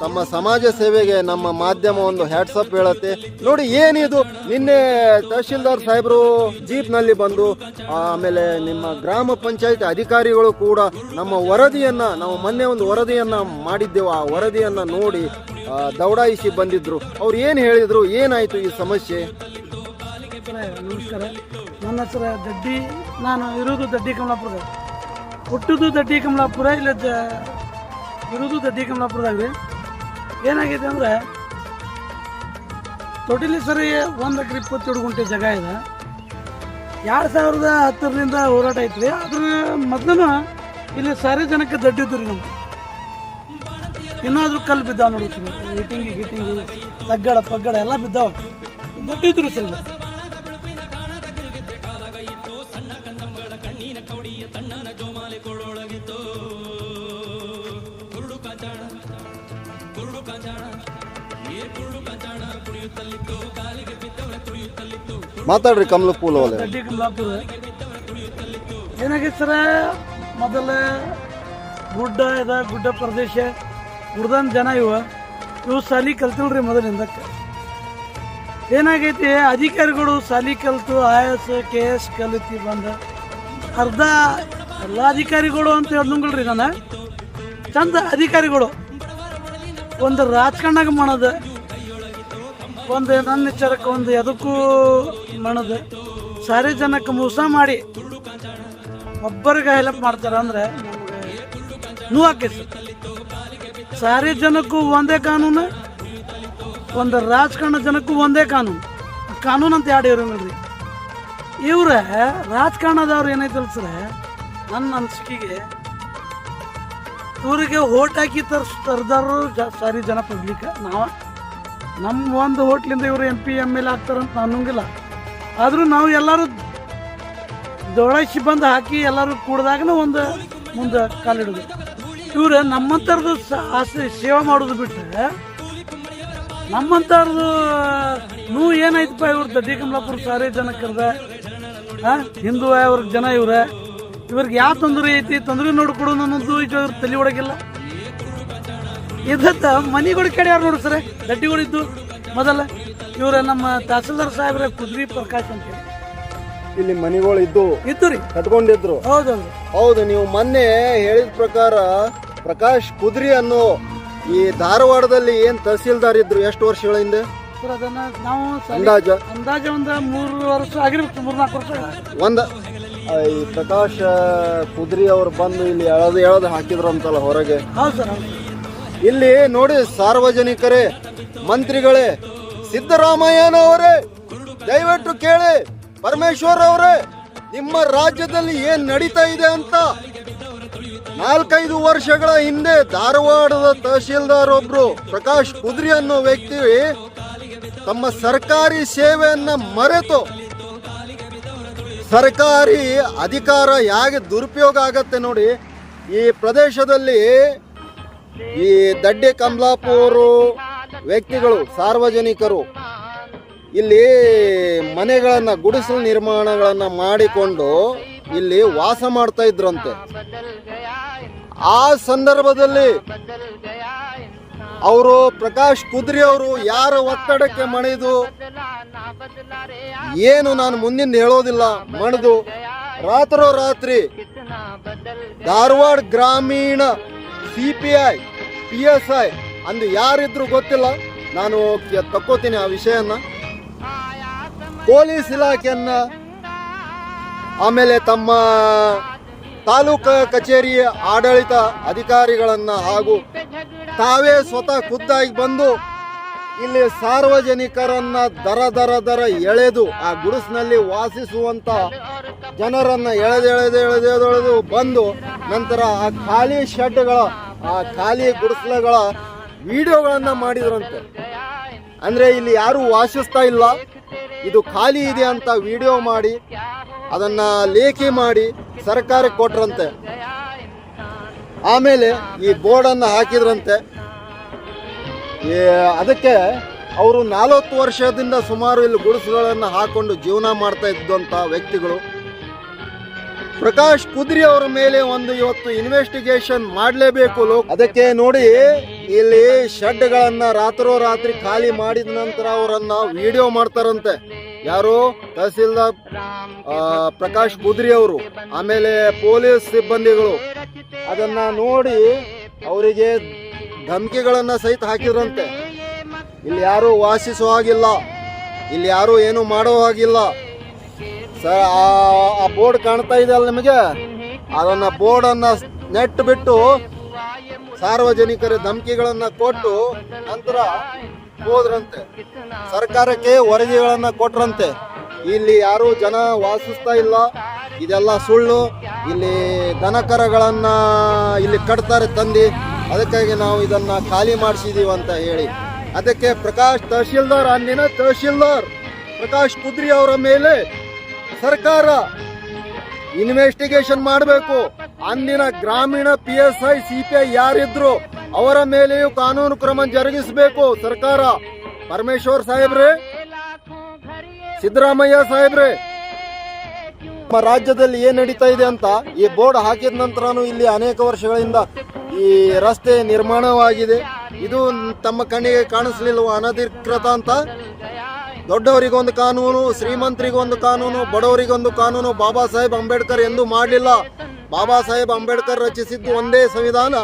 ತಮ್ಮ ಸಮಾಜ ಸೇವೆಗೆ ನಮ್ಮ ಮಾಧ್ಯಮ ಒಂದು ಹ್ಯಾಟ್ಸಪ್ ಹೇಳುತ್ತೆ. ನೋಡಿ, ಏನಿದು? ನಿನ್ನೆ ತಹಶೀಲ್ದಾರ್ ಸಾಹೇಬರು ಜೀಪ್ನಲ್ಲಿ ಬಂದು, ಆಮೇಲೆ ನಿಮ್ಮ ಗ್ರಾಮ ಪಂಚಾಯತ್ ಅಧಿಕಾರಿಗಳು ಕೂಡ ನಮ್ಮ ವರದಿಯನ್ನ, ನಾವು ಮೊನ್ನೆ ಒಂದು ವರದಿಯನ್ನ ಮಾಡಿದ್ದೆವು. ಆ ವರದಿಯನ್ನ ನೋಡಿ ದೌಡಾಯಿಸಿ ಬಂದಿದ್ರು. ಅವ್ರು ಏನು ಹೇಳಿದ್ರು? ಏನಾಯ್ತು ಈ ಸಮಸ್ಯೆ? ನಮಸ್ಕಾರ. ನನ್ನ ಹೆಸರು ದಡ್ಡಿ. ನಾನು ಇರೋದು ದಡ್ಡಿ ಕಮಲಾಪುರದ ಹುಟ್ಟುದು ದಡ್ಡಿ ಕಮಲಾಪುರ ಇಲ್ಲ ಇರುವುದು ದಡ್ಡಿ ಕಮಲಾಪುರದಾಗ ಏನಾಗಿದೆ ಅಂದ್ರೆ ತೊಟಿಲಿ ಸರಿ ಒಂದು ಎಕರೆ ಇಪ್ಪತ್ತೇಳು ಗುಂಟೆ ಜಾಗ ಇದೆ. ಎರಡು ಸಾವಿರದ ಹತ್ತರಿಂದ ಹೋರಾಟ ಐತ್ರಿ. ಅದ್ರ ಮೊದಲು ಇಲ್ಲಿ ಸಾರ್ವಜನಿಕ ದಡ್ಡಿದ್ದು ರೀ ನಮ್ಗೆ ಇನ್ನಾದ್ರೂ ಕಲ್ಲು ಬಿದ್ದಾವ ನೋಡಿ ಗಿಟಿಂಗ್ ಗಿಟಿಂಗಿ ತಗ್ಗಡ ಪಗ್ಗಡ ಎಲ್ಲ ಬಿದ್ದಾವ. ದಡ್ಡಿದ್ರು ಸರ್. ಮಾತಾಡ್ರಿ ಕಮಲ ಪೂಲ ಏನಾಗೈತೆ ಸರ? ಮೊದಲ ಗುಡ್ಡ ಇದ, ಗುಡ್ಡ ಪ್ರದೇಶ ಗುಡ್ದನ್ ಜನ ಇವ. ಇವು ಸಾಲಿ ಕಲ್ತಿಲ್ರಿ ಮೊದಲಿಂದಕ್ಕೆ ಏನಾಗೈತಿ? ಅಧಿಕಾರಿಗಳು ಸಾಲಿ ಕಲ್ತು ಐ ಎಸ್ ಕೆ ಎಸ್ ಕಲಿತಿ ಬಂದ. ಅರ್ಧ ಎಲ್ಲ ಅಧಿಕಾರಿಗಳು ಅಂತ ಹೇಳ್ದಂಗಲ್ರಿ ನಾನು. ಚಂದ ಅಧಿಕಾರಿಗಳು. ಒಂದು ರಾಜಕಾರಣಾಗ ಮಾಡದ. ಒಂದು ನನ್ನ ವಿಚಾರಕ್ಕೆ ಒಂದು ಎದಕ್ಕೂ ಮಣದು. ಸಾರಿ ಜನಕ್ಕೆ ಮೋಸ ಮಾಡಿ ಒಬ್ಬರಿಗೆ ಹೆಲ್ಪ್ ಮಾಡ್ತಾರೆ ಅಂದ್ರೆ ನೋವಾಕೈತಿ ಸಾರಿ ಜನಕ್ಕೂ ಒಂದೇ ಕಾನೂನು, ಒಂದು ರಾಜಕಾರಣ ಜನಕ್ಕೂ ಒಂದೇ ಕಾನೂನು. ಕಾನೂನು ಅಂತ ಎರಡು ನೋಡ್ರಿ? ಇವ್ರ ರಾಜಕಾರಣದವ್ರು ಏನೈತೆ ಸರ ನನ್ನ ಅನಿಸಿಕೆಗೆ ಇವರಿಗೆ ಓಟ್ ಹಾಕಿ ತರ್ಸ್ ತರ್ದಾರು ಸಾರಿ ಜನ ಪಬ್ಲಿಕ್ ನಾವ ನಮ್ಮ ಒಂದು ಹೋಟ್ಲಿಂದ ಇವರು ಎಂ ಪಿ ಎಂ ಎಲ್ ಆಗ್ತಾರಂತ ಅನ್ನೋಂಗಿಲ್ಲ ಆದರೂ ನಾವು ಎಲ್ಲರೂ ದೊಡಶಿ ಬಂದು ಹಾಕಿ ಎಲ್ಲರೂ ಕೂಡ್ದಾಗನ ಒಂದು ಮುಂದೆ ಕಾಲಿಡೋದು ಇವರು ನಮ್ಮಂಥವ್ರದ್ದು ಸ ಆಸೆ ಸೇವೆ ಮಾಡೋದು ಬಿಟ್ಟರೆ ನಮ್ಮಂಥವ್ರದ್ದು ನೂ ಏನಾಯ್ತಪ್ಪ ಇವ್ರು ದಡ್ಡಿಕಮಲಾಪುರ ಸಾರೇ ಜನ ಕರೆದ ಹಿಂದೂ ಅವ್ರಿಗೆ ಜನ ಇವ್ರ. ಇವ್ರಿಗೆ ಯಾವ ತೊಂದರೆ ಐತಿ? ತೊಂದರೆ ನೋಡ್ಕೊಡೋದು ಅನ್ನೋದು ಇದು ಅವ್ರ ತಲೆ ಒಳಗಿಲ್ಲ. ಇದತ್ತ ಮನಿಗಳು ಕೆಡ್ಯಾರ ನೋಡಿ ಸರ್? ದಡ್ಡಿಗಳಿದ್ದು ಮೊದಲ. ಇವರ ನಮ್ಮ ತಹಸೀಲ್ದಾರ್ ಸಾಹೇಬ್ರ ಕುದ್ರಿ ಪ್ರಕಾಶ್ ಅಂತ ಹೇಳಿ. ಇಲ್ಲಿ ಮನೆಗಳು ಇದ್ದು ಇದ್ದು ರೀ. ಕಟ್ಕೊಂಡಿದ್ರು. ಹೌದೌದು ಹೌದು. ನೀವು ಮೊನ್ನೆ ಹೇಳಿದ ಪ್ರಕಾರ ಪ್ರಕಾಶ್ ಕುದ್ರಿ ಅನ್ನೋ ಈ ಧಾರವಾಡದಲ್ಲಿ ಏನ್ ತಹಸೀಲ್ದಾರ್ ಇದ್ರು ಎಷ್ಟು ವರ್ಷಗಳ ಹಿಂದೆ? ಸರ್ ಅದನ್ನ ನಾವು ಸರಿ- ಅಂದಾಜ? ಅಂದಾಜು ಒಂದು ಮೂರು ವರ್ಷ ಆಗಿರ್ಬೇಕು ಮೂರು ನಾಲ್ಕು ವರ್ಷ ಒಂದ. ಈ ಪ್ರಕಾಶ್ ಕುದ್ರಿ ಅವ್ರು ಬಂದು ಇಲ್ಲಿ ಎಳದು ಎಳದು ಹಾಕಿದ್ರು ಅಂತಲ್ಲ ಹೊರಗೆ. ಹೌದು ಸರ್ ಹೌದು. ಇಲ್ಲಿ ನೋಡಿ ಸಾರ್ವಜನಿಕರೇ, ಮಂತ್ರಿಗಳೇ, ಸಿದ್ದರಾಮಯ್ಯನವರೇ, ದಯವಿಟ್ಟು ಕೇಳಿ, ಪರಮೇಶ್ವರ್ ಅವರೇ, ನಿಮ್ಮ ರಾಜ್ಯದಲ್ಲಿ ಏನ್ ನಡೀತಾ ಇದೆ ಅಂತ. ನಾಲ್ಕೈದು ವರ್ಷಗಳ ಹಿಂದೆ ಧಾರವಾಡದ ತಹಶೀಲ್ದಾರ್ ಒಬ್ರು ಪ್ರಕಾಶ್ ಕುದ್ರಿ ಅನ್ನೋ ವ್ಯಕ್ತಿ ತಮ್ಮ ಸರ್ಕಾರಿ ಸೇವೆಯನ್ನ ಮರೆತು ಸರ್ಕಾರಿ ಅಧಿಕಾರ ಹೇಗೆ ದುರುಪಯೋಗ ಆಗತ್ತೆ ನೋಡಿ, ಈ ಪ್ರದೇಶದಲ್ಲಿ ಈ ದಡ್ಡಿ ಕಮಲಾಪುರ ವ್ಯಕ್ತಿಗಳು, ಸಾರ್ವಜನಿಕರು ಇಲ್ಲಿ ಮನೆಗಳನ್ನು, ಗುಡಿಸಲು ನಿರ್ಮಾಣಗಳನ್ನು ಮಾಡಿಕೊಂಡು ಇಲ್ಲಿ ವಾಸ ಮಾಡ್ತಾ ಇದ್ರಂತೆ. ಆ ಸಂದರ್ಭದಲ್ಲಿ ಅವರು ಪ್ರಕಾಶ್ ಕುದ್ರಿ ಅವರು ಯಾರ ಒತ್ತಡಕ್ಕೆ ಮಣಿದು ಏನು ನಾನು ಮುಂದಿನ ಹೇಳೋದಿಲ್ಲ, ಮಣಿದು ರಾತ್ರೋ ರಾತ್ರಿ ಧಾರವಾಡ ಗ್ರಾಮೀಣ C P I P S I ಅಂದು ಯಾರಿದ್ರು ಗೊತ್ತಿಲ್ಲ, ನಾನು ತಕ್ಕೋತೀನಿ ಆ ವಿಷಯನ. ಪೊಲೀಸ್ ಇಲಾಖೆಯನ್ನ, ಆಮೇಲೆ ತಮ್ಮ ತಾಲೂಕು ಕಚೇರಿ ಆಡಳಿತ ಅಧಿಕಾರಿಗಳನ್ನ ಹಾಗೂ ತಾವೇ ಸ್ವತಃ ಖುದ್ದಾಗಿ ಬಂದು ಇಲ್ಲಿ ಸಾರ್ವಜನಿಕರನ್ನ ದರ ದರ ದರ ಎಳೆದು ಆ ಗುಡಿಸಿನಲ್ಲಿ ವಾಸಿಸುವಂತ ಜನರನ್ನ ಎಳೆದು ಎಳೆದು ಎಳೆದು ಎಳೆದು ಬಂದು ನಂತರ ಆ ಖಾಲಿ ಶೆಡ್ಗಳ ಆ ಖಾಲಿ ಗುಡಿಸಲುಗಳ ವಿಡಿಯೋಗಳನ್ನ ಮಾಡಿದ್ರಂತೆ. ಅಂದ್ರೆ ಇಲ್ಲಿ ಯಾರು ವಾಸಿಸ್ತಾ ಇಲ್ಲ. ಇದು ಖಾಲಿ ಇದೆ ಅಂತ ವಿಡಿಯೋ ಮಾಡಿ, ಅದನ್ನ ಲೇಖಿ ಮಾಡಿ ಸರ್ಕಾರಕ್ಕೆ ಕೊಟ್ರಂತೆ. ಆಮೇಲೆ ಈ ಬೋರ್ಡನ್ನು ಹಾಕಿದ್ರಂತೆ. ಅದಕ್ಕೆ ಅವರು ನಲವತ್ತು ವರ್ಷದಿಂದ ಸುಮಾರು ಇಲ್ಲಿ ಗುಡಿಸುಗಳನ್ನು ಹಾಕೊಂಡು ಜೀವನ ಮಾಡ್ತಾ ಇದ್ದಂಥ ವ್ಯಕ್ತಿಗಳು. ಪ್ರಕಾಶ್ ಕುದ್ರಿ ಅವರ ಮೇಲೆ ಒಂದು ಇವತ್ತು ಇನ್ವೆಸ್ಟಿಗೇಷನ್ ಮಾಡಲೇಬೇಕು ಅದಕ್ಕೆ ನೋಡಿ, ಇಲ್ಲಿ ಶೆಡ್ಗಳನ್ನ ರಾತ್ರೋರಾತ್ರಿ ಖಾಲಿ ಮಾಡಿದ ನಂತರ ಅವರನ್ನ ವಿಡಿಯೋ ಮಾಡ್ತಾರಂತೆ. ಯಾರು? ತಹಸೀಲ್ದಾರ್ ಪ್ರಕಾಶ್ ಕುದ್ರಿ ಅವರು, ಆಮೇಲೆ ಪೊಲೀಸ್ ಸಿಬ್ಬಂದಿಗಳು. ಅದನ್ನ ನೋಡಿ ಅವರಿಗೆ ಧಮಕಿಗಳನ್ನ ಸಹಿತ ಹಾಕಿದ್ರಂತೆ. ಇಲ್ಲಿ ಯಾರು ವಾಸಿಸೋ ಹಾಗಿಲ್ಲ. ಇಲ್ಲಿ ಯಾರು ಏನು ಮಾಡೋ ಹಾಗಿಲ್ಲ. ಸರ್, ಆ ಬೋರ್ಡ್ ಕಾಣ್ತಾ ಇದೆ ಅಲ್ಲ ನಿಮಗೆ? ಅದನ್ನ ಬೋರ್ಡ್ ಅನ್ನ ನೆಟ್ ಬಿಟ್ಟು ಸಾರ್ವಜನಿಕರ ಧಮಕಿಗಳನ್ನ ಕೊಟ್ಟು ನಂತರ ಹೋದ್ರಂತೆ. ಸರ್ಕಾರಕ್ಕೆ ವರದಿಗಳನ್ನ ಕೊಟ್ರಂತೆ. ಇಲ್ಲಿ ಯಾರು ಜನ ವಾಸಿಸ್ತಾ ಇಲ್ಲ. ಇದೆಲ್ಲ ಸುಳ್ಳು. ಇಲ್ಲಿ ದನಕರಗಳನ್ನ ಇಲ್ಲಿ ಕಟ್ತಾರೆ ತಂದಿ. ಅದಕ್ಕಾಗಿ ನಾವು ಇದನ್ನ ಖಾಲಿ ಮಾಡಿಸಿದೀವಿ ಅಂತ ಹೇಳಿ. ಅದಕ್ಕೆ ಪ್ರಕಾಶ್ ತಹಶೀಲ್ದಾರ್, ಅಂದಿನ ತಹಶೀಲ್ದಾರ್ ಪ್ರಕಾಶ್ ಕುದ್ರಿ ಅವರ ಮೇಲೆ ಸರ್ಕಾರ ಇನ್ವೆಸ್ಟಿಗೇಷನ್ ಮಾಡಬೇಕು. ಅಂದಿನ ಗ್ರಾಮೀಣ P S I C P I ಯಾರಿದ್ರು ಅವರ ಮೇಲೆಯೂ ಕಾನೂನು ಕ್ರಮ ಜರುಗಿಸಬೇಕು ಸರ್ಕಾರ. ಪರಮೇಶ್ವರ್ ಸಾಹೇಬ್ರೆ, ಸಿದ್ದರಾಮಯ್ಯ ಸಾಹೇಬ್ರೆ, ನಮ್ಮ ರಾಜ್ಯದಲ್ಲಿ ಏನ್ ನಡೀತಾ ಇದೆ ಅಂತ ಈ ಬೋರ್ಡ್ ಹಾಕಿದ ನಂತರನು ಇಲ್ಲಿ ಅನೇಕ ವರ್ಷಗಳಿಂದ ಈ ರಸ್ತೆ ನಿರ್ಮಾಣವಾಗಿದೆ. ಇದು ತಮ್ಮ ಕಣ್ಣಿಗೆ ಕಾಣಿಸ್ಲಿಲ್ವ? ಅನಧಿಕೃತ ಅಂತ ದೊಡ್ಡವರಿಗೊಂದು ಕಾನೂನು, ಶ್ರೀಮಂತರಿಗೊಂದು ಕಾನೂನು, ಬಡವರಿಗೊಂದು ಕಾನೂನು. ಬಾಬಾ ಸಾಹೇಬ್ ಅಂಬೇಡ್ಕರ್ ಎಂದು ಮಾಡಲಿಲ್ಲ. ಬಾಬಾ ಸಾಹೇಬ್ ಅಂಬೇಡ್ಕರ್ ರಚಿಸಿದ್ದು ಒಂದೇ ಸಂವಿಧಾನ.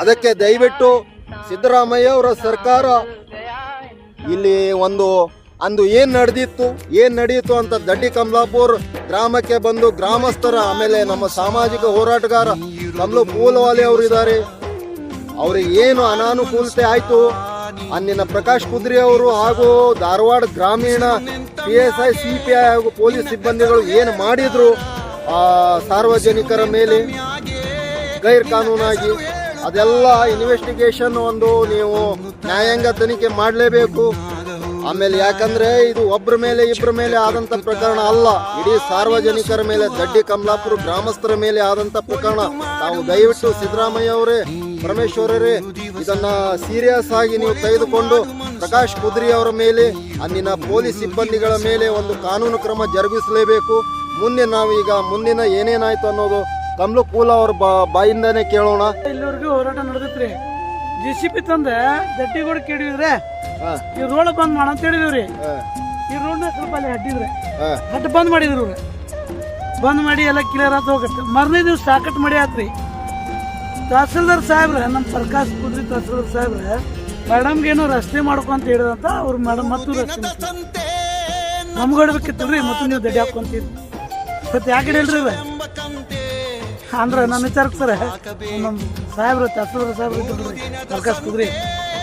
ಅದಕ್ಕೆ ದಯವಿಟ್ಟು ಸಿದ್ದರಾಮಯ್ಯ ಅವರ ಸರ್ಕಾರ ಇಲ್ಲಿ ಒಂದು, ಅಂದು ಏನ್ ನಡೆದಿತ್ತು, ಏನ್ ನಡೆಯಿತು ಅಂತ ದಡ್ಡಿ ಕಮಲಾಪುರ್ ಗ್ರಾಮಕ್ಕೆ ಬಂದು ಗ್ರಾಮಸ್ಥರ ಆಮೇಲೆ ನಮ್ಮ ಸಾಮಾಜಿಕ ಹೋರಾಟಗಾರ ಕಮಲು ಪೂಲವಾಲಿ ಅವರು ಇದ್ದಾರೆ ಅವ್ರಿಗೆ ಏನು ಅನಾನುಕೂಲತೆ ಆಯ್ತು? ಅಂದಿನ ಪ್ರಕಾಶ್ ಕುದ್ರಿ ಅವರು ಹಾಗೂ ಧಾರವಾಡ ಗ್ರಾಮೀಣ P S I C P I ಹಾಗೂ ಪೊಲೀಸ್ ಸಿಬ್ಬಂದಿಗಳು ಏನು ಮಾಡಿದ್ರು ಆ ಸಾರ್ವಜನಿಕರ ಮೇಲೆ? ಗೈರ್ ಕಾನೂನಾಗಿ. ಅದೆಲ್ಲ ಇನ್ವೆಸ್ಟಿಗೇಷನ್ ಒಂದು ನೀವು ನ್ಯಾಯಾಂಗ ತನಿಖೆ ಮಾಡಲೇಬೇಕು. ಆಮೇಲೆ ಯಾಕಂದ್ರೆ ಇದು ಒಬ್ಬರ ಮೇಲೆ ಇಬ್ಬರ ಮೇಲೆ ಆದಂತ ಪ್ರಕರಣ ಅಲ್ಲ. ಇಡೀ ಸಾರ್ವಜನಿಕರ ಮೇಲೆ, ದಡ್ಡಿ ಕಮಲಾಪುರ ಗ್ರಾಮಸ್ಥರ ಮೇಲೆ ಆದಂತ ಪ್ರಕರಣ. ನಾವು ದಯವಿಟ್ಟು ಸಿದ್ದರಾಮಯ್ಯ ಅವರೇ, ಪರಮೇಶ್ವರರೇ ಇದನ್ನ ಸೀರಿಯಸ್ ಆಗಿ ನೀವು ತೆಗೆದುಕೊಂಡು ಪ್ರಕಾಶ್ ಕುದ್ರಿ ಅವರ ಮೇಲೆ ಅಲ್ಲಿನ ಪೊಲೀಸ್ ಸಿಬ್ಬಂದಿಗಳ ಮೇಲೆ ಒಂದು ಕಾನೂನು ಕ್ರಮ ಜರುಗಿಸಲೇಬೇಕು. ಮುಂದೆ ನಾವೀಗ ಮುಂದಿನ ಏನೇನಾಯ್ತು ಅನ್ನೋದು ಕಮಲು ಕೂಲ ಅವ್ರ ಬಾಯಿಂದಾನೇ ಕೇಳೋಣ. ಇಲ್ಲಿವರೆಗೂ ಹೋರಾಟ ನಡೆದೈತ್ರಿ. ಜಿ ಸಿ ಪಿ ತಂದೆ ದಟ್ಟಿಗೋಡ್ ಕೇಳಿದ್ರೆ ಈ ರೋಡ್ ಬಂದ್ ಮಾಡ ಅಂತ ಹೇಳಿದ್ರಿ ಈ ರೋಡ್ ಸ್ವಲ್ಪ ಅಲ್ಲಿ ಅಡ್ಡಿದ್ರೆ ಅಡ್ಡ ಬಂದ್ ಮಾಡಿದ್ರು. ಬಂದ್ ಮಾಡಿ ಎಲ್ಲ ಕ್ಲಿಯರ್ ಆತ ಹೋಗತ್ತೆ. ಮರನೇ ದಿವ್ಸ ಸಾಕಟ್ ಮಾಡಿ ಆತ್ರಿ. ತಹಸೀಲ್ದಾರ್ ಸಾಹೇಬ್ರೆ ನಮ್ಮ ಸರ್ಕಾರ ಕುದ್ರಿ ತಹಸೀಲ್ದಾರ್ ಸಾಹೇಬ್ರೆ ಮೇಡಮ್ಗೆ ಏನೋ ರಸ್ತೆ ಮಾಡ್ಕೊಂತ ಹೇಳಿದಂತ ಅವ್ರು ಮೇಡಮ್ ಮತ್ತು ರಸ್ತೆ ನಮ್ಗೆ ಹೊಡ್ಬೇಕಿತ್ತಲ್ರಿ ಮತ್ತು ನೀವು ದಡ್ಡಿ ಹಾಕೊಂತೀರಿ ಮತ್ತೆ ಯಾಕೆ ಹೇಳ್ರಿ ಇವ? ಅಂದ್ರೆ ನಾನು ವಿಚಾರಕ್ಕೆ ಸರ್ ನಮ್ಮ ಸಾಹೇಬ್ರು ತಹಸೀಲ್ದಾರ್ ಸಾಹೇಬ್ರು ಕುದ್ರಿ ಪ್ರಕಾಶ್ ಕುದ್ರಿ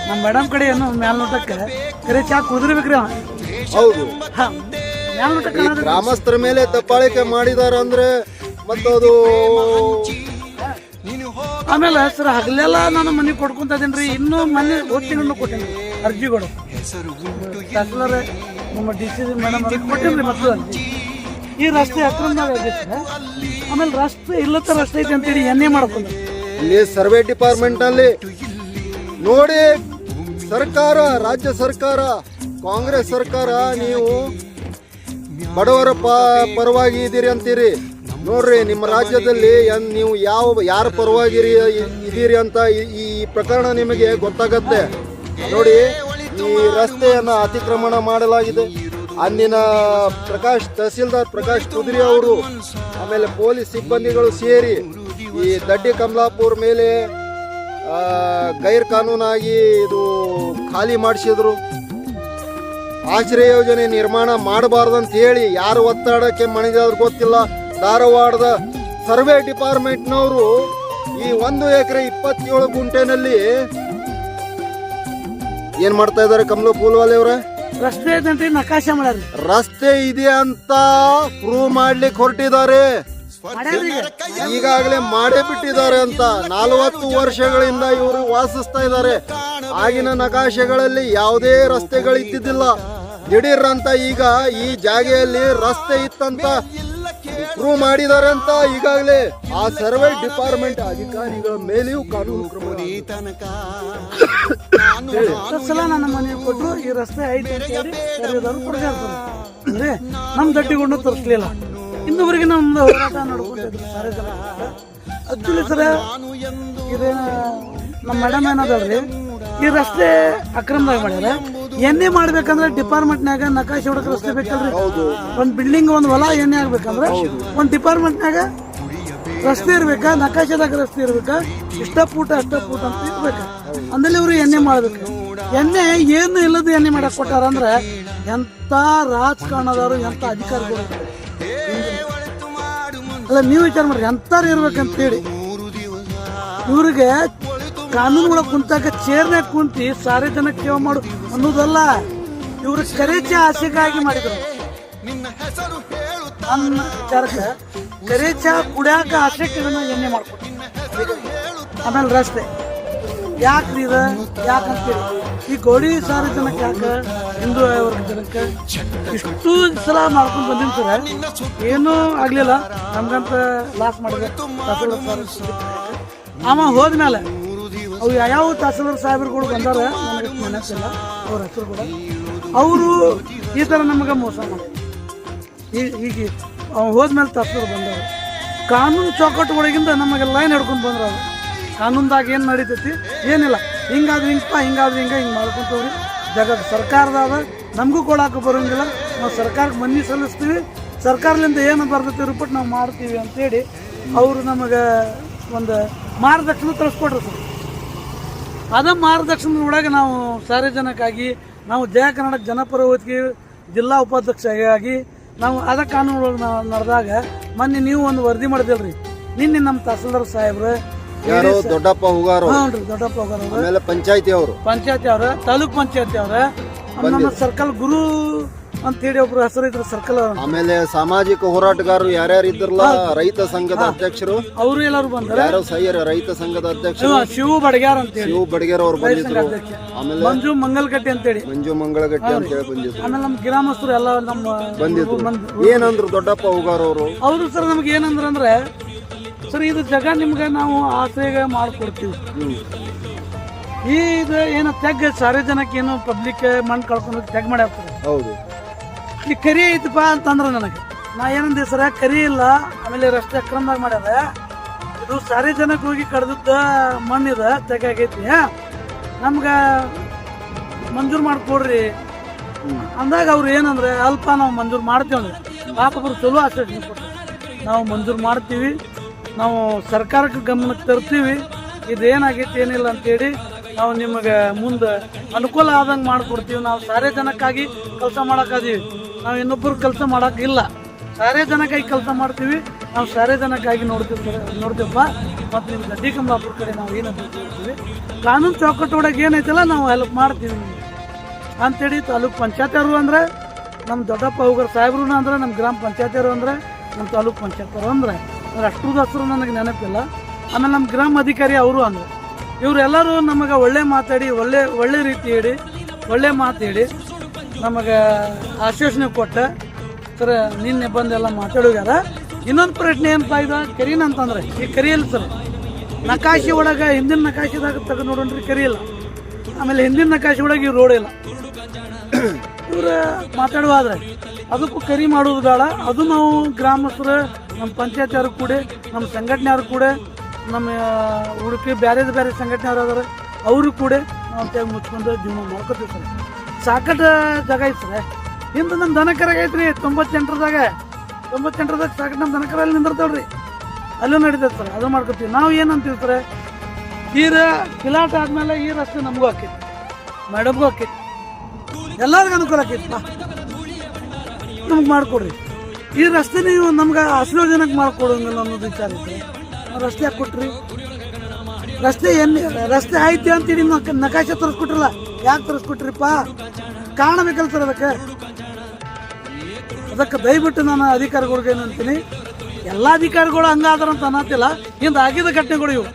ನಮ್ಮ ಮೇಡಮ್ ಕಡೆ ಏನು ಮ್ಯಾಲ್ನೋಟಕ್ಕೆ ಕರೆ ಚಾ ಕುದ್ರಿಬೇಕ್ರಿ ಅವ. ಹೌದು. ಈ ಗ್ರಾಮಸ್ಥರ ಮೇಲೆ ದಬ್ಬಾಳಿಕೆ ಮಾಡಿದಾರ ಅಂದ್ರೆ ಮತ್ತದು ಆಮೇಲೆ ಸರ್ ಹಗಲೆಲ್ಲ ನಾನು ಮನೆ ಕೊಡ್ಕೊಂತ ಇದೀನಿ ಇನ್ನೂ ಮನೆ ಓದ್ತೀನಿ ಕೊಟ್ಟಿನಿ. ಅರ್ಜಿಗಳು. ತಹಸೀಲ್ದಾರ್ ನಮ್ಮ ಡಿ ಸಿ ಮೇಡಮ್ ಈ ರಸ್ತೆ ಹತ್ರ ಆಮೇಲೆ ರಸ್ತೆ ಇಲ್ಲತ್ತ ರಸ್ತೆ ಐತೆ ಅಂತೇಳಿ ಎಣ್ಣೆ ಮಾಡ್ಕೊಂಡು ಇಲ್ಲಿ ಸರ್ವೆ ಡಿಪಾರ್ಟ್ಮೆಂಟ್ ಅಲ್ಲಿ ನೋಡಿ ಸರ್ಕಾರ, ರಾಜ್ಯ ಸರ್ಕಾರ, ಕಾಂಗ್ರೆಸ್ ಸರ್ಕಾರ, ನೀವು ಬಡವರ ಪರವಾಗಿ ಇದ್ದೀರಿ ಅಂತೀರಿ. ನೋಡ್ರಿ, ನಿಮ್ಮ ರಾಜ್ಯದಲ್ಲಿ ನೀವು ಯಾವ, ಯಾರ ಪರವಾಗಿರಿ, ಇದೀರಿ ಅಂತ ಈ- ಪ್ರಕರಣ ನಿಮಗೆ ಗೊತ್ತಾಗತ್ತೆ. ನೋಡಿ, ಈ ರಸ್ತೆಯನ್ನು ಅತಿಕ್ರಮಣ ಮಾಡಲಾಗಿದೆ. ಅಂದಿನ ಪ್ರಕಾಶ್ ತಹಸೀಲ್ದಾರ್ ಪ್ರಕಾಶ್ ಕುದ್ರಿ ಅವರು, ಆಮೇಲೆ ಪೊಲೀಸ್ ಸಿಬ್ಬಂದಿಗಳು ಸೇರಿ ಈ ದಡ್ಡಿ ಕಮಲಾಪುರ್ ಮೇಲೆ ಗೈರ್ ಕಾನೂನಾಗಿ ಇದು ಖಾಲಿ ಮಾಡಿಸಿದ್ರು. ಆಶ್ರಯ ಯೋಜನೆ ನಿರ್ಮಾಣ ಮಾಡಬಾರ್ದಂತ ಹೇಳಿ ಯಾರು ಒತ್ತಡಕ್ಕೆ ಮಣಿದಾದ್ರು ಗೊತ್ತಿಲ್ಲ. ಧಾರವಾಡದ ಸರ್ವೆ ಡಿಪಾರ್ಟ್ಮೆಂಟ್ನವರು ಈ ಒಂದು ಎಕರೆ ಇಪ್ಪತ್ತೇಳು ಗುಂಟೆನಲ್ಲಿ ಏನ್ ಮಾಡ್ತಾ ಇದಾರೆ ಕಮಲ ಪೂಲ್ವಾಲೆ ಅವರ? ರಸ್ತೆ ಐತಂತ್ರಿ ನಕಾಶೆ ಮಾಡ್ಯಾರ ರಸ್ತೆ ಇದೆ ಅಂತ ಪ್ರೂವ್ ಮಾಡ್ಲಿಕ್ಕೆ ಹೊರಟಿದ್ದಾರೆ. ಈಗಾಗಲೇ ಮಾಡೇ ಬಿಟ್ಟಿದ್ದಾರೆ ಅಂತ ನಲವತ್ತು ವರ್ಷಗಳಿಂದ ಇವರು ವಾಸಿಸ್ತಾ ಇದ್ದಾರೆ. ಆಗಿನ ನಕಾಶೆಗಳಲ್ಲಿ ಯಾವುದೇ ರಸ್ತೆಗಳಿದ್ದಿದ್ದಿಲ್ಲ. ದಿಢೀರ್ ಅಂತ ಈಗ ಈ ಜಾಗೆಯಲ್ಲಿ ರಸ್ತೆ ಇತ್ತಂತ ಪ್ರೂವ್ ಮಾಡಿದ್ದಾರೆ ಅಂತ ಈಗಾಗಲೇ ಆ ಸರ್ವೆ ಡಿಪಾರ್ಟ್ಮೆಂಟ್ ಅಧಿಕಾರಿಗಳ ಮೇಲೆಯೂ ಕಾನೂನು ಕ್ರಮ ಸಲ ನನ್ನ ಮನೆ ಕೊಟ್ಟರು ಈ ರಸ್ತೆ ಐತೆ ಅಂತ ಹೇಳಿ ಕರೆಯೋದವ್ರು ಅಂದ್ರೆ. ನಮ್ಮ ದಟ್ಟಿಗೊಂಡು ತರಿಸ್ಲಿಲ್ಲ. ಇನ್ನೊಬ್ಬರಿಗೆ ನಮ್ದು ಹೋರಾಟ ನಡ್ಕೊಂಡಿದ್ರು ಸರ್ ಆಕ್ಚುಲಿ ಸರ ಇದೇನ ನಮ್ಮ ಮೇಡಮ್ ಏನದಲ್ರಿ ಈ ರಸ್ತೆ ಅಕ್ರಮದಾಗ ಮಾಡ್ಯಾರ ಎಣ್ಣೆ ಮಾಡ್ಬೇಕಂದ್ರೆ ಡಿಪಾರ್ಟ್ಮೆಂಟ್ನಾಗ ನಕಾಶ್ ಹೊಡಕ್ ರಸ್ತೆ ಬೇಕಲ್ರಿ? ಒಂದ್ ಬಿಲ್ಡಿಂಗ್ ಒಂದ್ ಹೊಲ ಎಣ್ಣೆ ಆಗ್ಬೇಕಂದ್ರೆ ಒಂದ್ ಡಿಪಾರ್ಟ್ಮೆಂಟ್ನಾಗ ರಸ್ತೆ ಇರ್ಬೇಕಾ, ನಕಾಶದಾಗ ರಸ್ತೆ ಇರ್ಬೇಕಾ, ಇಷ್ಟ ಪೂಟ, ಅಷ್ಟ ಪೂಟ ಅಂತ ಇರ್ಬೇಕು. ಅಂದಲ್ಲಿ ಇವ್ರು ಎಣ್ಣೆ ಮಾಡ್ಬೇಕು. ಎಣ್ಣೆ ಏನು ಇಲ್ಲದ ಎಣ್ಣೆ ಮಾಡಕ್ ಕೊಟ್ಟಾರ ಅಂದ್ರೆ ಎಂತ ರಾಜಕಾರಣದವರು, ಎಂತ ಅಧಿಕಾರಿಗಳು. ಅಲ್ಲ, ನೀವು ವಿಚಾರ ಮಾಡ್ರಿ, ಎಂತಾರು ಇರ್ಬೇಕಂತ ಹೇಳಿ ಇವ್ರಿಗೆ ಕಾನೂನುಗಳ ಕುಂತಾಗ ಚೇರ್ನಾಗ ಕುಂತಿ ಸಾರಿ ಜನಕ್ಕೆ ಸೇವೆ ಮಾಡು. ಅನ್ನೋದಲ್ಲ ಇವರು ಕರೆಚೆ ಆಸೆಗಾಗಿ ಮಾಡಿದ್ರು. ಅನ್ನ ವಿಚಾರಕ್ಕೆ ಕರೆ ಚಹಾ ಕುಡಿಯಾಕ ಇದನ್ನ ಎಣ್ಣೆ ಮಾಡ್ಕೊಡ್ತೀನಿ ಆಮೇಲೆ ರಸ್ತೆ. ಯಾಕ್ರಿ ಇದ? ಯಾಕಂತೀರಿ? ಈ ಗೌಡಿ ಸಾರಿ ಜನಕ್ಕೆ ಯಾಕೆ? ಹಿಂದೂ ವರ್ಗ ಜನಕ್ಕೆ ಇಷ್ಟು ಸಲ ಮಾಡ್ಕೊಂಡು ಬಂದಿರ್ತಾರೆ ಏನೂ ಆಗ್ಲಿಲ್ಲ. ನಮ್ಗಂತ ಲಾಸ್ ಮಾಡಿದೆ. ತಹಸೀಲ್ದಾರ್ ಅವ ಹೋದ್ಮೇಲೆ ಅವು ಯಾವ ತಹಸೀಲ್ದಾರ್ ಸಾಹೇಬ್ರುಗಳು ಬಂದಾರ? ನೆನಪಿಲ್ಲ ಅವ್ರ ಹೆಸರು ಕೂಡ ಅವರು ಈ ಥರ ನಮಗೆ ಮೋಸ ಮಾಡಿ ಈ- ಹೀಗೆ ಅವ್ನು ಹೋದ್ಮೇಲೆ ತಪ್ಪರು ಬಂದವರು. ಕಾನೂನು ಚೌಕಟ್ಟುಗಳಿಗಿಂತ ನಮಗೆ ಲೈನ್ ಹಿಡ್ಕೊಂಡು ಬಂದ್ರು ಅವರು ಕಾನೂನ್ದಾಗ ಏನು ನಡೀತೈತಿ? ಏನಿಲ್ಲ. ಹಿಂಗಾದ್ರೆ ಹಿಂಗಪ್ಪ ಹಿಂಗಾದ್ರೆ ಹಿಂಗೆ ಹಿಂಗೆ ಮಾಡ್ಕೊಂತವ್ರಿ. ಜಗತ್ತು ಸರ್ಕಾರದಾಗ ನಮಗೂ ಕೊಡೋಕೆ ಬರೋಂಗಿಲ್ಲ. ನಾವು ಸರ್ಕಾರಕ್ಕೆ ಮನ್ನಿ ಸಲ್ಲಿಸ್ತೀವಿ. ಸರ್ಕಾರದಿಂದ ಏನು ಬರ್ತೈತಿ ರಿಪೋರ್ಟ್ ನಾವು ಮಾಡ್ತೀವಿ ಅಂತೇಳಿ ಅವರು ನಮಗೆ ಒಂದು ಮಾರ್ಗದರ್ಶನ ತಿಳಿಸ್ಕೊಟ್ರು ಸರ್. ಅದ ಮಾರ್ಗದರ್ಶನದ ಒಳಗೆ ನಾವು ಸಾರ್ವಜನಿಕಾಗಿ ನಾವು ಜಯ ಕರ್ನಾಟಕ ಜನಪರ ವೇದಿಕೆ ಜಿಲ್ಲಾ ಉಪಾಧ್ಯಕ್ಷರಾಗಿ ನಾವು ಅದ ಕಾನೂನು ನಾವು ನಡೆದಾಗ ಮೊನ್ನೆ ನೀವು ಒಂದು ವರದಿ ಮಾಡಿದಿಲ್ರಿ ನಿನ್ನೆ ನಮ್ಮ ತಹಸೀಲ್ದಾರ್ ಸಾಹೇಬ್ರು ಯಾರು ದೊಡ್ಡಪ್ಪ ಹುಗಾರು ಹ್ಞೂ ದೊಡ್ಡಪ್ಪ ಹೂಗಾರ ಆಮೇಲೆ ಪಂಚಾಯತಿ ಅವರು. ಪಂಚಾಯತಿ ಅವ್ರ ತಾಲೂಕ್ ಪಂಚಾಯತಿ ಅವರ. ನಮ್ಮ ಸರ್ಕಲ್ ಗುರು ಅಂತ ಹೇಳಿ ಒಬ್ರು ಹೆಸರು ಇದ್ರು ಸರ್ಕಲ್ ಆಮೇಲೆ ಸಾಮಾಜಿಕ ಹೋರಾಟಗಾರರು ಯಾರ್ಯಾರು ಇದ್ರಲ್ಲ ರೈತ ಸಂಘದ ಅಧ್ಯಕ್ಷರು? ಅವರು ಎಲ್ಲರೂ ಬಂದಾರ? ಯಾರು ಸೈಯರ್? ರೈತ ಸಂಘದ ಅಧ್ಯಕ್ಷರು? ಶಿವ ಬಡಗ್ಯಾರ್ ಅಂತ ಹೇಳಿ ಶಿವ ಬಡಗ್ಯಾರ ಅವ್ರು ಬಂದಿದ್ರು. ಆಮೇಲೆ ಮಂಜು ಮಂಗಲ್ಕಟ್ಟಿ ಅಂತೇಳಿ. ಮಂಜು ಮಂಗಳಗಟ್ಟಿ ಅಂತ ಹೇಳಿ ಬಂದಿದ್ರು. ಆಮೇಲೆ ನಮ್ಮ ಗ್ರಾಮಸ್ಥರು ಎಲ್ಲ ನಮ್ಮ ಬಂದಿದ್ರು. ಏನಂದ್ರು ದೊಡ್ಡಪ್ಪ ಹೋಗಾರ ಅವರು? ಅವರು ಸರ್ ನಮ್ಗೆ ಏನಂದ್ರ ಅಂದ್ರೆ ಸರ್ ಇದು ಜಗ ನಿಮ್ಗೆ ನಾವು ಆಸೆಗೆ ಮಾಡ್ಕೊಡ್ತೀವಿ. ಈ ಇದು ಏನೋ ತೆಗ್ ಸಾರ್ವಜನಿಕ ಏನು ಪಬ್ಲಿಕ್ ಮಣ್ಣು ಕಳ್ಕೊಂಡು ತೆಗ್ ಮಾಡ್ಯಾರ್ತಾರೆ ಹೌದು. ಈ ಕರಿ ಐತಪ್ಪ ಅಂತಂದ್ರೆ ನನಗೆ. ನಾ ಏನಂದೆ ಸರ ಕರಿ ಇಲ್ಲ. ಆಮೇಲೆ ರಸ್ತೆ ಅಕ್ರಮದಾಗ ಮಾಡ್ಯಾರ ಇದು ಸಾರ್ವಜನಿಕ ಹೋಗಿ ಕಡ್ದದ್ದ ಮಣ್ಣಿದ ತೆಗಾಗೈತಿ ನಮ್ಗೆ ಮಂಜೂರು ಮಾಡ್ಕೊಡ್ರಿ. ಅಂದಾಗ ಅವ್ರು ಏನಂದ್ರೆ, ಅಲ್ಪ ನಾವು ಮಂಜೂರು ಮಾಡ್ತೀವಿ ಪಾಪ ಅವ್ರು ಚಲೋ ಆಶ್ವಾಸನೆ ನಾವು ಮಂಜೂರು ಮಾಡ್ತೀವಿ. ನಾವು ಸರ್ಕಾರಕ್ಕೆ ಗಮನಕ್ಕೆ ತರ್ತೀವಿ. ಇದೇನಾಗೈತಿ, ಏನಿಲ್ಲ ಅಂತೇಳಿ ನಾವು ನಿಮಗೆ ಮುಂದೆ ಅನುಕೂಲ ಆದಂಗೆ ಮಾಡ್ಕೊಡ್ತೀವಿ. ನಾವು ಸಾರೇ ಜನಕ್ಕಾಗಿ ಕೆಲಸ ಮಾಡೋಕ್ಕಾದೀವಿ ನಾವು ಇನ್ನೊಬ್ಬರು ಕೆಲಸ ಮಾಡೋಕ್ಕಿಲ್ಲ ಸಾರೇ ಜನಕ್ಕಾಗಿ ಕೆಲಸ ಮಾಡ್ತೀವಿ, ನಾವು ಸಾರೇ ಜನಕ್ಕಾಗಿ ನೋಡ್ತೀವಿ ನೋಡ್ತೀವಪ್ಪ. ಮತ್ತು ನಿಮ್ಮ ಗಡ್ಡಿ ಕಂಬಾಪುರ ಕಡೆ ನಾವು ಏನಂತ ಹೇಳ್ತೀವಿ. ಕಾನೂನು ಚೌಕಟ್ಟು ಒಳಗೆ ಏನೈತಲ್ಲ, ನಾವು ಹೆಲ್ಪ್ ಮಾಡ್ತೀವಿ. ಅಂಥೇಳಿ ತಾಲೂಕು ಪಂಚಾಯತಿಯವರು ಅಂದ್ರೆ ನಮ್ಮ ದೊಡ್ಡಪ್ಪ ಹೋಗರ್ ಸಾಹೇಬ್ರು ಅಂದ್ರೆ ನಮ್ಮ ಗ್ರಾಮ ಪಂಚಾಯತಿಯವರು ಅಂದ್ರೆ ನಮ್ಮ ತಾಲೂಕು ಪಂಚಾಯತಿಯವರು ಅಂದ್ರೆ, ಅಂದರೆ ಅಷ್ಟು ಹೆಸರು ನನಗೆ ನೆನಪಿಲ್ಲ. ಆಮೇಲೆ ನಮ್ಮ ಗ್ರಾಮ ಅಧಿಕಾರಿ ಅವರು ಅಂದರು, ಇವರೆಲ್ಲರೂ ನಮಗೆ ಒಳ್ಳೆ ಮಾತಾಡಿ, ಒಳ್ಳೆ ಒಳ್ಳೆ ರೀತಿ ಹೇಳಿ, ಒಳ್ಳೆ ಮಾತು ಹೇಳಿ ನಮಗೆ ಆಶ್ವಾಸನೆ ಕೊಟ್ಟ ಸರ್, ನಿನ್ನೆ ಬಂದೆಲ್ಲ ಮಾತಾಡೋಗ್ಯಾರ ಇನ್ನೊಂದು ಪ್ರಶ್ನೆ ಏನಪ್ಪ ಇದು? ಕರೀನ ಅಂತಂದ್ರೆ, ಈ ಕರಿಯಲ್ಲ ಸರ್. ನಕಾಶಿ ಒಳಗೆ ಹಿಂದಿನ ನಕಾಶಿದಾಗ ತೆಗೆದು ನೋಡೋಣ್ರಿ ಕರಿಯಲ್ಲ ಆಮೇಲೆ ಹಿಂದಿನ ನಕಾಶಿ ಒಳಗೆ ಇವ್ರು ರೋಡ್ ಇಲ್ಲ. ಇವ್ರ ಮಾತಾಡುವಾದ್ರೆ ಅದಕ್ಕೂ ಕರಿ ಮಾಡೋದು ಬೇಡ. ಅದು ನಾವು ಗ್ರಾಮಸ್ಥರು, ನಮ್ಮ ಪಂಚಾಯತಿಯವ್ರು ಕೂಡ, ನಮ್ಮ ಸಂಘಟನೆಯವ್ರು ಕೂಡ, ನಮ್ಮ ಉಡುಪಿ ಬೇರೆ ಬೇರೆ ಸಂಘಟನೆಯವರು ಅದಾರೆ ಅವರು ಕೂಡ ನಾವು ತೆಗೆ ಮುಚ್ಕೊಂಡು ಜೀವನ ಮಾಡ್ಕೋತೀವಿ ಸರ್. ಸಾಕಷ್ಟು ಜಾಗ ಐತೆ ಸರ್. ಹಿಂದೆ ನಮ್ಮ ದನಕರ ಐತ್ರಿ ತೊಂಬತ್ತೆಂಟರದಾಗ. ತೊಂಬತ್ತೆಂಟರದಾಗ ಸಾಕಷ್ಟು ನಮ್ಮ ದನಕರ ಅಲ್ಲಿ ನಿಂದಿರ್ತಾವ್ರಿ ಅಲ್ಲೂ ನಡೀತೈತೆ ಸರ್, ಅದು ಮಾಡ್ಕೊತೀವಿ. ನಾವು ಏನಂತೀವಿ ಸರ್? ಈರ ಕಿಲಾಟ ಆದ್ಮೇಲೆ ಈ ರಸ್ತೆ ನಮಗೂ ಹಾಕೈತಿ ಮೇಡಮ್ಗೂ ಹಾಕೈತಿ ಎಲ್ಲರಿಗೂ ಅನುಕೂಲ ಆಕೈತಿ ನಮ್ಗೆ ಮಾಡಿಕೊಡ್ರಿ. ಈ ರಸ್ತೆ ನೀವು ನಮ್ಗೆ ಹಸಿರು ಜನಕ್ಕೆ ಮಾಡ್ಕೊಡೋಂಗಿಲ್ಲ ಅನ್ನೋದು ವಿಚಾರ ಐತೆ. ರಸ್ತೆ ಹಾಕಿ ಕೊಟ್ರಿ? ರಸ್ತೆ ಏನು ರಸ್ತೆ ಐತಿ ಅಂತೇಳಿ ನಕ ನಕಾಶೆ ತರಿಸ್ಕೊಟ್ರಲ್ಲ ಯಾಕೆ ತರಿಸ್ಕೊಟ್ರಿಪ್ಪ? ಕಾರಣ ಬೇಕಲ್ಲ ಸರ್ ಅದಕ್ಕೆ? ಅದಕ್ಕೆ ದಯವಿಟ್ಟು ನಾನು ಅಧಿಕಾರಿಗಳಿಗೆ ಏನಂತೀನಿ, ಎಲ್ಲ ಅಧಿಕಾರಿಗಳು ಹಂಗಾದ್ರ ಅಂತ ಅನ್ನತ್ತಿಲ್ಲ. ಹಿಂದೆ ಆಗಿದ ಘಟನೆಗಳು ಇವು.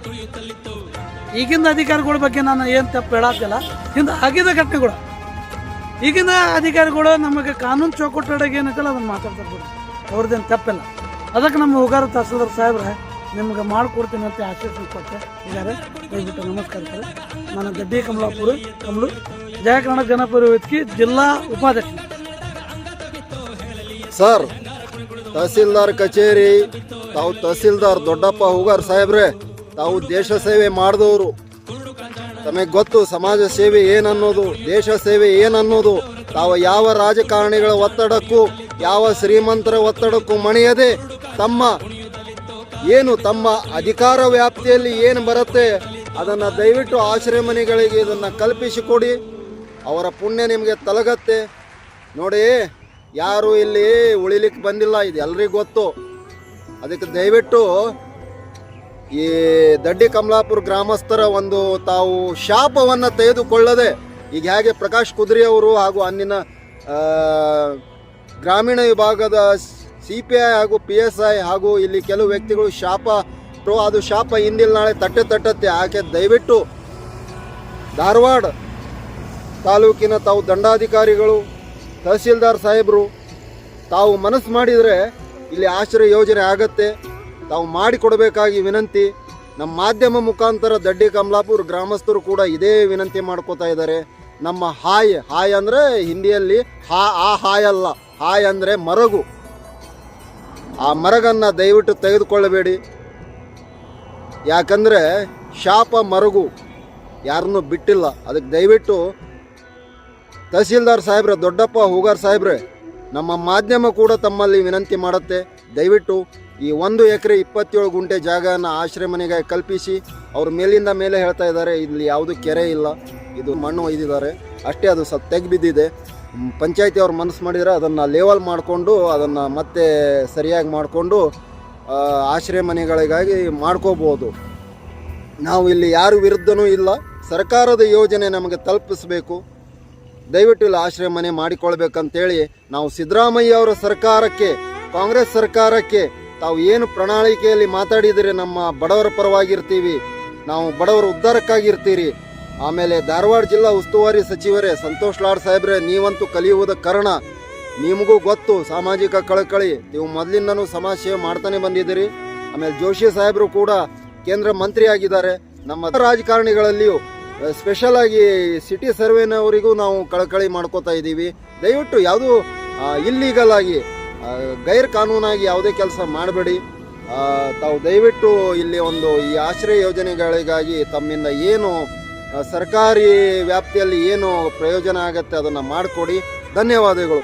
ಈಗಿನ ಅಧಿಕಾರಿಗಳ ಬಗ್ಗೆ ನಾನು ಏನು ತಪ್ಪು ಹೇಳತ್ತಿಲ್ಲ. ಹಿಂದೆ ಆಗಿದ ಘಟನೆಗಳು. ಈಗಿನ ಅಧಿಕಾರಿಗಳು ನಮಗೆ ಕಾನೂನು ಚೌಕಟ್ಟೊಳಗೆ ಏನೈತಲ್ಲ ಅದನ್ನು ಮಾತಾಡ್ತಾರೆ ಅವ್ರದ್ದೇನು ತಪ್ಪಿಲ್ಲ. ಅದಕ್ಕೆ ನಮ್ಮ ಹೋಗಾರ ತಹಸೀಲ್ದಾರ್ ಸಾಹೇಬ್ರೆ ನಿಮ್ಗೆ ಮಾಡಿಕೊಡ್ತೀನಿ ಅಂತ ಆಶ್ವಾಸನೆ ಕೊಟ್ಟೆ. ಇದ್ದಾರೆ. ದಯವಿಟ್ಟು ನಮಸ್ಕಾರ ಸರ್ ನಾನು ಗಡ್ಡಿ ಕಮಲಾಪುರ ಕಮಲು ಜಯ ಕನ್ನಡ ಜನಪದ ವೇದಿಕೆ, ಜಿಲ್ಲಾ ಉಪಾಧ್ಯಕ್ಷ. ಸರ್, ತಹಸೀಲ್ದಾರ್ ಕಚೇರಿ, ತಾವು ತಹಸೀಲ್ದಾರ್ ದೊಡ್ಡಪ್ಪ ಹೂಗಾರ್ ಸಾಹೇಬ್ರೆ, ತಾವು ದೇಶ ಸೇವೆ ಮಾಡಿದವರು. ತಮಗೆ ಗೊತ್ತು, ಸಮಾಜ ಸೇವೆ ಏನನ್ನೋದು, ದೇಶ ಸೇವೆ ಏನನ್ನೋದು, ತಾವು ಯಾವ ರಾಜಕಾರಣಿಗಳ ಒತ್ತಡಕ್ಕೂ, ಯಾವ ಶ್ರೀಮಂತರ ಒತ್ತಡಕ್ಕೂ ಮಣಿಯದೆ ತಮ್ಮ ಏನು ತಮ್ಮ ಅಧಿಕಾರ ವ್ಯಾಪ್ತಿಯಲ್ಲಿ ಏನು ಬರುತ್ತೆ ಅದನ್ನು ದಯವಿಟ್ಟು ಆಶ್ರಯ ಮನೆಗಳಿಗೆ ಇದನ್ನು ಕಲ್ಪಿಸಿಕೊಡಿ. ಅವರ ಪುಣ್ಯ ನಿಮಗೆ ತಲಗತ್ತೆ. ನೋಡಿ, ಯಾರು ಇಲ್ಲಿ ಉಳಿಲಿಕ್ಕೆ ಬಂದಿಲ್ಲ, ಇದು ಎಲ್ರಿಗೂ ಗೊತ್ತು. ಅದಕ್ಕೆ ದಯವಿಟ್ಟು ಈ ದಡ್ಡಿ ಕಮಲಾಪುರ ಗ್ರಾಮಸ್ಥರ ಒಂದು ತಾವು ಶಾಪವನ್ನು ತೆಗೆದುಕೊಳ್ಳದೆ, ಈಗ ಹೇಗೆ ಪ್ರಕಾಶ್ ಕುದ್ರಿ ಅವರು ಹಾಗೂ ಅಂದಿನ ಗ್ರಾಮೀಣ ವಿಭಾಗದ ಸಿ ಪಿ ಐ ಹಾಗೂ ಪಿ ಎಸ್ ಐ ಹಾಗೂ ಇಲ್ಲಿ ಕೆಲವು ವ್ಯಕ್ತಿಗಳು ಶಾಪ ಪ್ರೋ, ಅದು ಶಾಪ ಹಿಂದಿಲ್ ನಾಳೆ ತಟ್ಟೆ ತಟ್ಟತ್ತೆ. ಆಕೆ ದಯವಿಟ್ಟು ಧಾರವಾಡ ತಾಲೂಕಿನ ತಾವು ದಂಡಾಧಿಕಾರಿಗಳು, ತಹಸೀಲ್ದಾರ್ ಸಾಹೇಬರು, ತಾವು ಮನಸ್ಸು ಮಾಡಿದರೆ ಇಲ್ಲಿ ಆಶ್ರಯ ಯೋಜನೆ ಆಗತ್ತೆ. ತಾವು ಮಾಡಿಕೊಡಬೇಕಾಗಿ ವಿನಂತಿ. ನಮ್ಮ ಮಾಧ್ಯಮ ಮುಖಾಂತರ ದಡ್ಡಿ ಕಮಲಾಪುರ ಗ್ರಾಮಸ್ಥರು ಕೂಡ ಇದೇ ವಿನಂತಿ ಮಾಡ್ಕೋತಾ ಇದ್ದಾರೆ. ನಮ್ಮ ಹಾಯ್ ಹಾಯ್ ಅಂದರೆ ಹಿಂದಿಯಲ್ಲಿ ಹಾ, ಆ ಹಾಯ್ ಅಲ್ಲ. ಹಾಯ್ ಅಂದರೆ ಮರಗು. ಆ ಮರಗನ್ನು ದಯವಿಟ್ಟು ತೆಗೆದುಕೊಳ್ಳಬೇಡಿ. ಯಾಕಂದರೆ ಶಾಪ ಮರಗು ಯಾರನ್ನೂ ಬಿಟ್ಟಿಲ್ಲ. ಅದಕ್ಕೆ ದಯವಿಟ್ಟು ತಹಸೀಲ್ದಾರ್ ಸಾಹೇಬ್ರೆ ದೊಡ್ಡಪ್ಪ ಹೂಗಾರ್ ಸಾಹೇಬ್ರೆ ನಮ್ಮ ಮಾಧ್ಯಮ ಕೂಡ ತಮ್ಮಲ್ಲಿ ವಿನಂತಿ ಮಾಡುತ್ತೆ. ದಯವಿಟ್ಟು ಈ ಒಂದು ಎಕರೆ ಇಪ್ಪತ್ತೇಳು ಗುಂಟೆ ಜಾಗನ ಆಶ್ರಯ ಮನೆಗೆ ಕಲ್ಪಿಸಿ ಅವ್ರ ಮೇಲಿಂದ ಮೇಲೆ ಹೇಳ್ತಾ ಇದ್ದಾರೆ ಇಲ್ಲಿ ಯಾವುದು ಕೆರೆ ಇಲ್ಲ ಇದು ಮಣ್ಣು ಒಯ್ದಿದ್ದಾರೆ. ಅಷ್ಟೇ ಅದು ಸ್ವಲ್ಪ ತೆಗೆ ಬಿದ್ದಿದೆ ಮ್, ಪಂಚಾಯತಿ ಅವ್ರು ಮನಸ್ಸು ಮಾಡಿದರೆ ಅದನ್ನು ಲೇವಲ್ ಮಾಡಿಕೊಂಡು ಅದನ್ನು ಮತ್ತೆ ಸರಿಯಾಗಿ ಮಾಡಿಕೊಂಡು ಆಶ್ರಯ ಮನೆಗಳಿಗಾಗಿ ಮಾಡ್ಕೋಬೋದು. ನಾವು ಇಲ್ಲಿ ಯಾರ ವಿರುದ್ಧನೂ ಇಲ್ಲ. ಸರ್ಕಾರದ ಯೋಜನೆ ನಮಗೆ ತಲುಪಿಸಬೇಕು. ದಯವಿಟ್ಟು ಇಲ್ಲಿ ಆಶ್ರಯ ಮನೆ ಮಾಡಿಕೊಳ್ಬೇಕಂತೇಳಿ ನಾವು ಸಿದ್ದರಾಮಯ್ಯ ಅವರ ಸರ್ಕಾರಕ್ಕೆ, ಕಾಂಗ್ರೆಸ್ ಸರ್ಕಾರಕ್ಕೆ ತಾವು ಏನು ಪ್ರಣಾಳಿಕೆಯಲ್ಲಿ ಮಾತಾಡಿದರೆ ನಮ್ಮ ಬಡವರ ಪರವಾಗಿರ್ತೀವಿ. ನಾವು ಬಡವರ ಉದ್ಧಾರಕ್ಕಾಗಿರ್ತೀರಿ. ಆಮೇಲೆ ಧಾರವಾಡ ಜಿಲ್ಲಾ ಉಸ್ತುವಾರಿ ಸಚಿವರೇ ಸಂತೋಷ್ ಲಾಡ್ ಸಾಹೇಬ್ರೆ, ನೀವಂತೂ ಕಲಿಯುವುದ ಕಾರಣ. ನಿಮಗೂ ಗೊತ್ತು, ಸಾಮಾಜಿಕ ಕಳಕಳಿ. ನೀವು ಮೊದಲಿಂದನೂ ಸಮಾಜ ಸೇವೆ ಮಾಡ್ತಾನೆ ಬಂದಿದ್ದೀರಿ. ಆಮೇಲೆ ಜೋಶಿ ಸಾಹೇಬರು ಕೂಡ ಕೇಂದ್ರ ಮಂತ್ರಿ ಆಗಿದ್ದಾರೆ ನಮ್ಮ ರಾಜಕಾರಣಿಗಳಲ್ಲಿಯೂ ಸ್ಪೆಷಲ್ ಆಗಿ ಸಿಟಿ ಸರ್ವೇನವರಿಗೂ ನಾವು ಕಳಕಳಿ ಮಾಡ್ಕೋತಾ ಇದ್ದೀವಿ. ದಯವಿಟ್ಟು ಯಾವುದು ಇಲ್ಲೀಗಲ್ ಆಗಿ ಗೈರ್ ಕಾನೂನಾಗಿ ಯಾವುದೇ ಕೆಲಸ ಮಾಡಬೇಡಿ. ತಾವು ದಯವಿಟ್ಟು ಇಲ್ಲಿ ಒಂದು ಈ ಆಶ್ರಯ ಯೋಜನೆಗಳಿಗಾಗಿ ತಮ್ಮಿಂದ ಏನು ಸರ್ಕಾರಿ ವ್ಯಾಪ್ತಿಯಲ್ಲಿ ಏನು ಪ್ರಯೋಜನ ಆಗುತ್ತೆ ಅದನ್ನು ಮಾಡಿಕೊಡಿ. ಧನ್ಯವಾದಗಳು.